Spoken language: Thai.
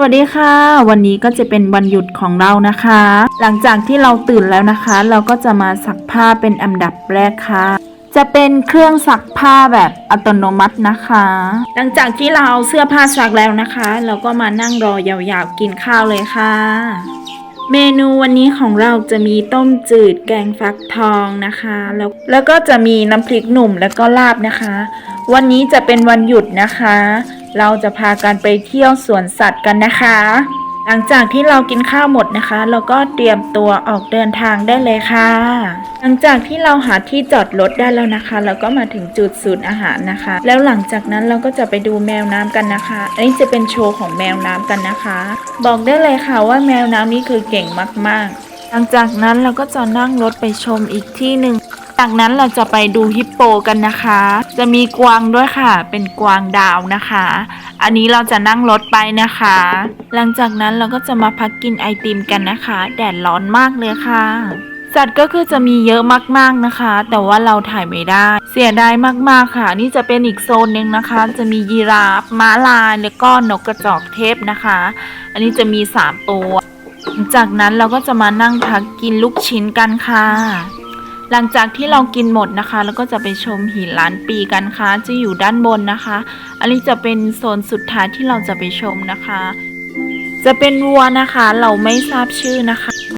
สวัสดีค่ะ วันนี้ก็จะเป็นวันหยุดของเรานะคะ หลังจากที่เราตื่นแล้วนะคะ เราก็จะมาซักผ้าเป็นอันดับแรกค่ะ จะเป็นเครื่องซักผ้าแบบอัตโนมัตินะคะ หลังจากที่เราเอาเสื้อผ้าซักแล้วนะคะ เราก็มานั่งรอยาวๆกินข้าวเลยค่ะ เมนูวันนี้ของเราจะมีต้มจืดแกงฟักทองนะคะ แล้วแล้วก็จะมีน้ำพริกหนุ่มแล้วก็ลาบนะคะ วันนี้จะเป็นวันหยุดนะคะ เราจะพากันไปเที่ยวสวนสัตว์กันนะคะ หลังจากที่เรากินข้าวหมดนะคะ เราก็เตรียมตัวออกเดินทางได้เลยค่ะ หลังจากที่เราหาที่จอดรถได้แล้วนะคะ เราก็มาถึงจุดศูนย์อาหารนะคะ แล้วหลังจากนั้นเราก็จะไปดูแมวน้ำกันนะคะ อันนี้จะเป็นโชว์ของแมวน้ำกันนะคะ บอกได้เลยค่ะว่าแมวน้ำนี่คือเก่งมาก ๆ หลังจากนั้นเราก็จะนั่งรถไปชมอีกที่หนึ่ง จากนั้นเราจะไปดูฮิปโปกันนะคะ จะมีกวางด้วยค่ะ เป็นกวางดาวนะคะ อันนี้เราจะนั่งรถไปนะคะ หลังจากนั้นเราก็จะมาพักกินไอติมกันนะคะ แดดร้อนมากเลยค่ะ สัตว์ก็คือจะมีเยอะมากๆนะคะ แต่ว่าเราถ่ายไม่ได้ เสียดายมากๆค่ะ นี่จะเป็นอีกโซนหนึ่งนะคะ จะมียีราฟม้าลายแล้วก็นกกระจอกเทพนะคะ อันนี้จะมีสามตัว จากนั้นเราก็จะมานั่งพักกินลูกชิ้นกันค่ะ หลังจากที่เรากินหมดนะคะ แล้วก็จะไปชมหินล้านปีกันค่ะ จะอยู่ด้านบนนะคะ อันนี้จะเป็นโซนสุดท้ายที่เราจะไปชมนะคะ จะเป็นวัวนะคะ เราไม่ทราบชื่อนะคะ